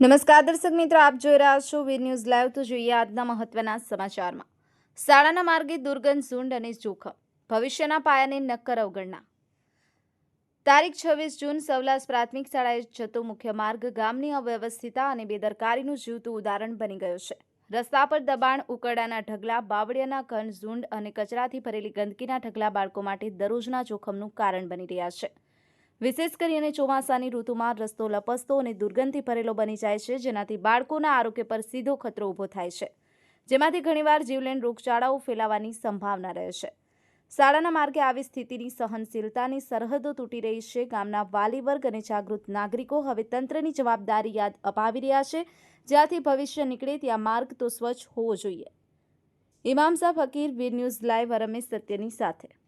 નમસ્કાર દર્શક મિત્રો, આપ જોઈ રહ્યા છો વી ન્યૂઝ લાઈવ. તો જોઈએ આજના મહત્વના સમાચારમાં. શાળાના માર્ગે દુર્ગંધ ઝુંડ અને જોખમ. ભવિષ્યના પાયાની નક્કર અવગણના. તારીખ છવ્વીસ જૂન સવલાસ પ્રાથમિક શાળાએ જતો મુખ્ય માર્ગ ગામની અવ્યવસ્થિતા અને બેદરકારીનું જીવતું ઉદાહરણ બની ગયો છે. રસ્તા પર દબાણ, ઉકરડાના ઢગલા, બાવળિયાના ઘન ઝુંડ અને કચરાથી ભરેલી ગંદકીના ઢગલા બાળકો માટે દરરોજના જોખમનું કારણ બની રહ્યા છે. વિશેષ કરીને ચોમાસાની ઋતુમાં રસ્તો લપસતો અને દુર્ગંધથી ભરેલો બની જાય છે, જેનાથી બાળકોના આરોગ્ય પર સીધો ખતરો ઊભો થાય છે. જેમાંથી ઘણીવાર જીવલેણ રોગચાળાઓ ફેલાવાની સંભાવના રહે છે. શાળાના માર્ગે આવી સ્થિતિની સહનશીલતાની સરહદો તૂટી રહી છે. ગામના વાલી વર્ગ અને જાગૃત નાગરિકો હવે તંત્રની જવાબદારી યાદ અપાવી રહ્યા છે. જ્યાંથી ભવિષ્ય નીકળે ત્યાં માર્ગ તો સ્વચ્છ હોવો જોઈએ. ઇમામ સાહ ફકીર, વીર ન્યૂઝ લાઈવ રમેશ સત્યની સાથે.